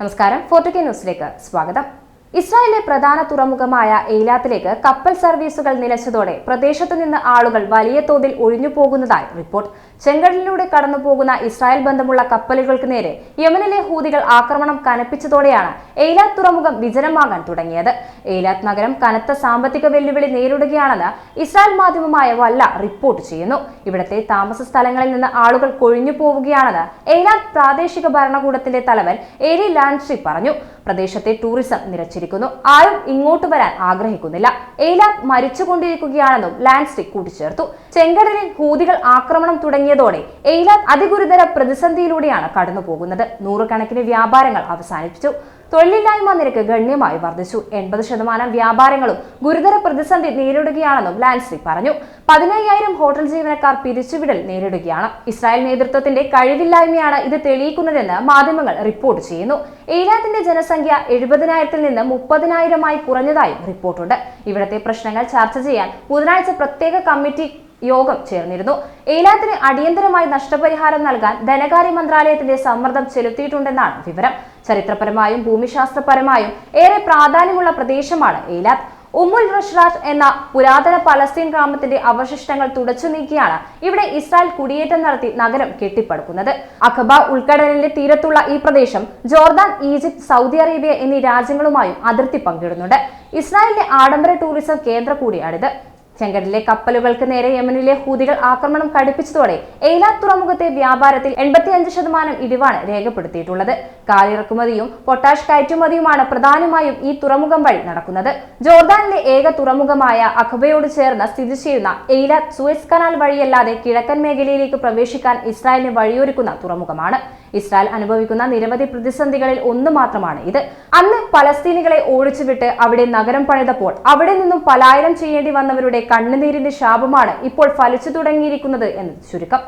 നമസ്കാരം. ഫോർട്ടുകെ ന്യൂസിലേക്ക് സ്വാഗതം. ഇസ്രായേലിലെ പ്രധാന തുറമുഖമായ എയ്ലാത്തിലേക്ക് കപ്പൽ സർവീസുകൾ നിലച്ചതോടെ പ്രദേശത്തു നിന്ന് ആളുകൾ വലിയ തോതിൽ ഒഴിഞ്ഞു പോകുന്നതായി റിപ്പോർട്ട്. ചെങ്കടലിലൂടെ കടന്നു പോകുന്ന ഇസ്രായേൽ ബന്ധമുള്ള കപ്പലുകൾക്ക് നേരെ യമനിലെ ഹൂതികൾ ആക്രമണം കനപ്പിച്ചതോടെയാണ് എയ്ലാത്ത് തുറമുഖം വിജനമാകാൻ തുടങ്ങിയത്. എയ്ലാത്ത് നഗരം കനത്ത സാമ്പത്തിക വെല്ലുവിളി നേരിടുകയാണെന്ന് ഇസ്രായേൽ മാധ്യമമായ വല്ല റിപ്പോർട്ട് ചെയ്യുന്നു. ഇവിടത്തെ താമസ സ്ഥലങ്ങളിൽ നിന്ന് ആളുകൾ കൊഴിഞ്ഞു പോവുകയാണെന്ന് എയ്ലാത്ത് പ്രാദേശിക ഭരണകൂടത്തിന്റെ തലവൻ എരി ലാൻഡ്രി പറഞ്ഞു. പ്രദേശത്തെ ടൂറിസം നിരച്ചിരിക്കുന്നു. ആരും ഇങ്ങോട്ട് വരാൻ ആഗ്രഹിക്കുന്നില്ല. എയ്ലാത്ത് മരിച്ചുകൊണ്ടിരിക്കുകയാണെന്നും ലാൻഡ്രി കൂട്ടിച്ചേർത്തു. ചെങ്കടലിൽ ഹൂതികൾ ആക്രമണം തുടങ്ങിയതോടെ എയ്ലാത്ത് അതിഗുരുതര പ്രതിസന്ധിയിലൂടെയാണ് കടന്നുപോകുന്നത്. നൂറുകണക്കിന് വ്യാപാരങ്ങൾ അവസാനിപ്പിച്ചു. തൊഴിലില്ലായ്മ നിരക്ക് ഗണ്യമായി വർദ്ധിച്ചു. എൺപത് ശതമാനം വ്യാപാരങ്ങളും ഗുരുതര പ്രതിസന്ധി നേരിടുകയാണെന്നും ലാൻസ്ലി പറഞ്ഞു. പതിനയ്യായിരം ഹോട്ടൽ ജീവനക്കാർ പിരിച്ചുവിടൽ നേരിടുകയാണ്. ഇസ്രായേൽ നേതൃത്വത്തിന്റെ കഴിവില്ലായ്മയാണ് ഇത് തെളിയിക്കുന്നതെന്ന് മാധ്യമങ്ങൾ റിപ്പോർട്ട് ചെയ്യുന്നു. ഏലാത്തിന്റെ ജനസംഖ്യ എഴുപതിനായിരത്തിൽ നിന്ന് മുപ്പതിനായിരമായി കുറഞ്ഞതായും റിപ്പോർട്ടുണ്ട്. ഇവിടത്തെ പ്രശ്നങ്ങൾ ചർച്ച ചെയ്യാൻ ബുധനാഴ്ച പ്രത്യേക കമ്മിറ്റി യോഗം ചേർന്നിരുന്നു. ഏലാത്തിന് അടിയന്തരമായി നഷ്ടപരിഹാരം നൽകാൻ ധനകാര്യ മന്ത്രാലയത്തിന്റെ സമ്മർദ്ദം ചെലുത്തിയിട്ടുണ്ടെന്നാണ് വിവരം. ചരിത്രപരമായും ഭൂമിശാസ്ത്രപരമായും ഏറെ പ്രാധാന്യമുള്ള പ്രദേശമാണ് ഏലാത്ത്. ഉമ്മുൽ റഷ്റാത്ത് എന്ന പുരാതന പലസ്തീൻ ഗ്രാമത്തിന്റെ അവശിഷ്ടങ്ങൾ തുടച്ചു നീക്കിയാണ് ഇവിടെ ഇസ്രായേൽ കുടിയേറ്റം നടത്തി നഗരം കെട്ടിപ്പടുക്കുന്നത്. അഖബ ഉൾക്കടലിന്റെ തീരത്തുള്ള ഈ പ്രദേശം ജോർദാൻ ഈജിപ്ത് സൗദി അറേബ്യ എന്നീ രാജ്യങ്ങളുമായും അതിർത്തി പങ്കിടുന്നുണ്ട്. ഇസ്രായേലിന്റെ ആഡംബര ടൂറിസം കേന്ദ്ര കൂടിയാണിത്. ചെങ്കടലിലെ കപ്പലുകൾക്ക് നേരെ യമനിലെ ഹൂതികൾ ആക്രമണം കടുപ്പിച്ചതോടെ എയ്ലാത്ത് തുറമുഖത്തെ വ്യാപാരത്തിൽ എൺപത്തിയഞ്ച് ശതമാനം ഇടിവാണ് രേഖപ്പെടുത്തിയിട്ടുള്ളത്. കാലിറക്കുമതിയും പൊട്ടാഷ് കയറ്റുമതിയുമാണ് പ്രധാനമായും ഈ തുറമുഖം വഴി നടക്കുന്നത്. ജോർദാനിലെ ഏക തുറമുഖമായ അഖബയോട് ചേർന്ന് സ്ഥിതി ചെയ്യുന്ന എയ്ലാത്ത് സൂയസ് കനാൽ വഴിയല്ലാതെ കിഴക്കൻ മേഖലയിലേക്ക് പ്രവേശിക്കാൻ ഇസ്രായേലിന് വഴിയൊരുക്കുന്ന തുറമുഖമാണ്. ഇസ്രായേൽ അനുഭവിക്കുന്ന നിരവധി പ്രതിസന്ധികളിൽ ഒന്ന് മാത്രമാണ് ഇത്. അന്ന് പലസ്തീനികളെ ഓടിച്ചുവിട്ട് അവിടെ നഗരം പണിതപ്പോൾ അവിടെ നിന്നും പലായനം ചെയ്യേണ്ടി വന്നവരുടെ കണ്ണുനീരിന്റെ ശാപമാണ് ഇപ്പോൾ ഫലിച്ചു തുടങ്ങിയിരിക്കുന്നത് എന്നത് ചുരുക്കം.